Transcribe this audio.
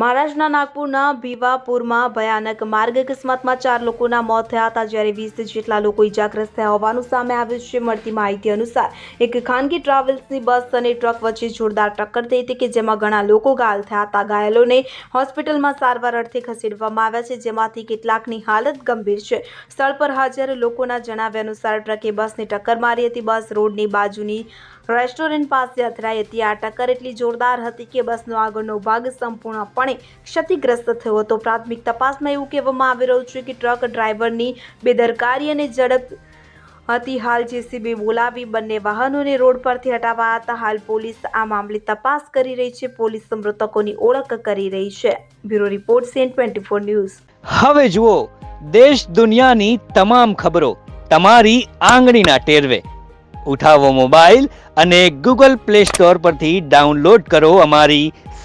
મહારાષ્ટ્રના નાગપુરના ભીવાપુરમાં ભયાનક માર્ગ અકસ્માતમાં ચાર લોકોના મોત થયા હતા જ્યારે વીસ જેટલા લોકો ઇજાગ્રસ્ત થયા હોવાનું સામે આવ્યું છે. મળતી માહિતી અનુસાર, એક ખાનગી ટ્રાવેલ્સની બસ અને ટ્રક વચ્ચે જોરદાર ટક્કર થઈ હતી કે જેમાં ઘણા લોકો ઘાયલ થયા હતા. ઘાયલોને હોસ્પિટલમાં સારવાર અર્થે ખસેડવામાં આવ્યા છે, જેમાંથી કેટલાકની હાલત ગંભીર છે. સ્થળ પર હાજર લોકોના જણાવ્યા અનુસાર, ટ્રકે બસને ટક્કર મારી હતી. બસ રોડની બાજુની રેસ્ટોરન્ટ પાસે અથડાઈ હતી. આ ટક્કર એટલી જોરદાર હતી કે બસનો આગળનો ભાગ સંપૂર્ણપણે ક્ષતિગ્રસ્ત થયો હતો. પ્રાથમિક તપાસમાં એવું કહેવામાં આવી રહ્યું છે કે ટ્રક ડ્રાઈવરની બેદરકારી અને ઝડપ હતી. હાલ જેસીબી બોલાવી બંને વાહનોને રોડ પરથી હટાવાયા હતા. હાલ પોલીસ આ મામલે તપાસ કરી રહી છે. પોલીસ મૃતકોની ઓળખ કરી રહી છે. Bureau report CN twenty four news. હવે જુઓ, દેશ દુનિયાની તમામ ખબરો તમારી આંગળીના ટેરવે. ઉઠાવો મોબાઈલ અને ગૂગલ પ્લે સ્ટોર પરથી ડાઉનલોડ કરો અમારી